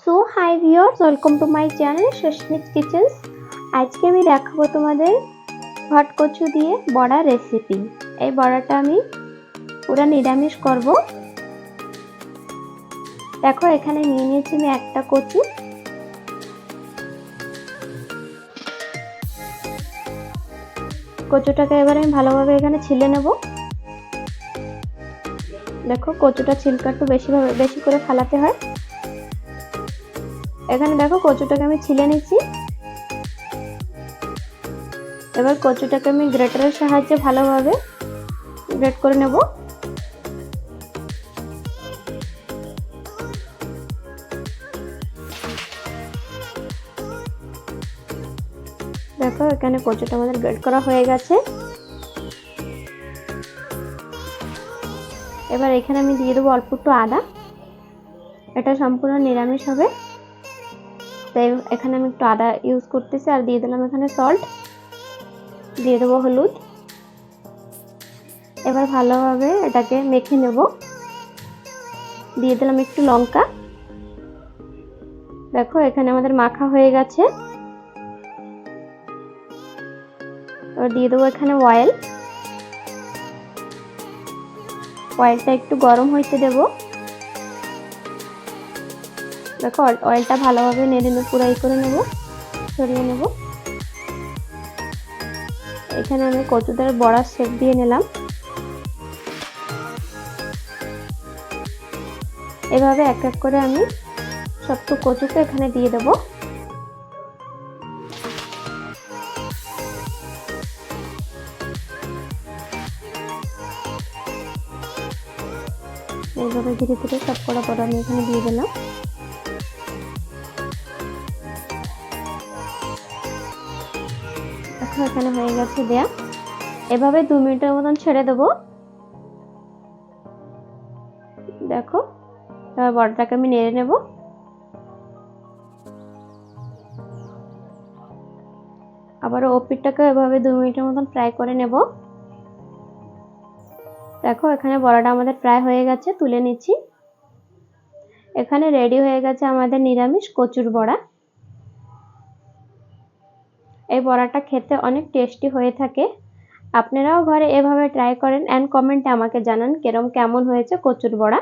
So, hi viewers, welcome to my channel Susmit kitchens. আজকে আমি দেখাবো তোমাদের হট কচু দিয়ে বড়া রেসিপি। এই বড়াটা আমি পুরো নিরামিষ করব। দেখো, এখানে নিয়ে নিয়েছি আমি একটা কচু। কচুটাকে এবার আমি ভালোভাবে এখানে ছিলে নেব। দেখো, কচুটা ছিলকা একটু বেশিভাবে বেশি করে ফালাতে হয়। এখানে দেখো কচুটাকে আমি ছিলে নিচ্ছি। এবার কচুটাকে আমি গ্রেটারের সাহায্যে ভালোভাবে গ্রেট করে নেব। দেখো এখানে কচুটা আমাদের গ্রেট করা হয়ে গেছে। এবার এখানে আমি দিয়ে দেবো অল্প একটু আদা। এটা সম্পূর্ণ নিরামিষ হবে। তাই এখানে আমি একটু আদা ইউজ করতেছি আর দিয়ে দিলাম এখানে সল্ট দিয়ে দেবো হলুদ। এবার ভালোভাবে এটাকে মেখে নেব। দিয়ে দিলাম একটু লঙ্কা। দেখো, এখানে আমাদের মাখা হয়ে গেছে। দিয়ে দেবো এখানে অয়েল অয়েলটা একটু গরম হইতে দেবো। দেখো অয়েলটা ভালোভাবে নেড়ে নেব পুরাই করে নেব, সরিয়ে নেব। এখানে আমি কচুদার বড়ার শেপ দিয়ে নিলাম। এভাবে এক এক করে আমি সবটু কচুকে এখানে দিয়ে দেব। এইভাবে ধীরে ধীরে সব কটা বড়া আমি এখানে দিয়ে দিলাম। দেখো এখানে হয়ে গেছে দেয়া। এভাবে দু মিনিটের মতন ছেড়ে দেবো। দেখো, এবার বড়টাকে আমি নেড়ে নেব। আবার ওপিটটাকে এভাবে দু মিনিটের মতন ফ্রাই করে নেব। দেখো, এখানে বড়াটা আমাদের প্রায় হয়ে গেছে, তুলে নিচ্ছি। এখানে রেডি হয়ে গেছে আমাদের নিরামিষ কচুর বড়া। এই বড়াটা খেতে অনেক টেস্টি হয়ে থাকে। আপনারাও ঘরে এভাবে ট্রাই করেন অ্যান্ড কমেন্টে আমাকে জানান কেরম কেমন হয়েছে কচুর বড়া।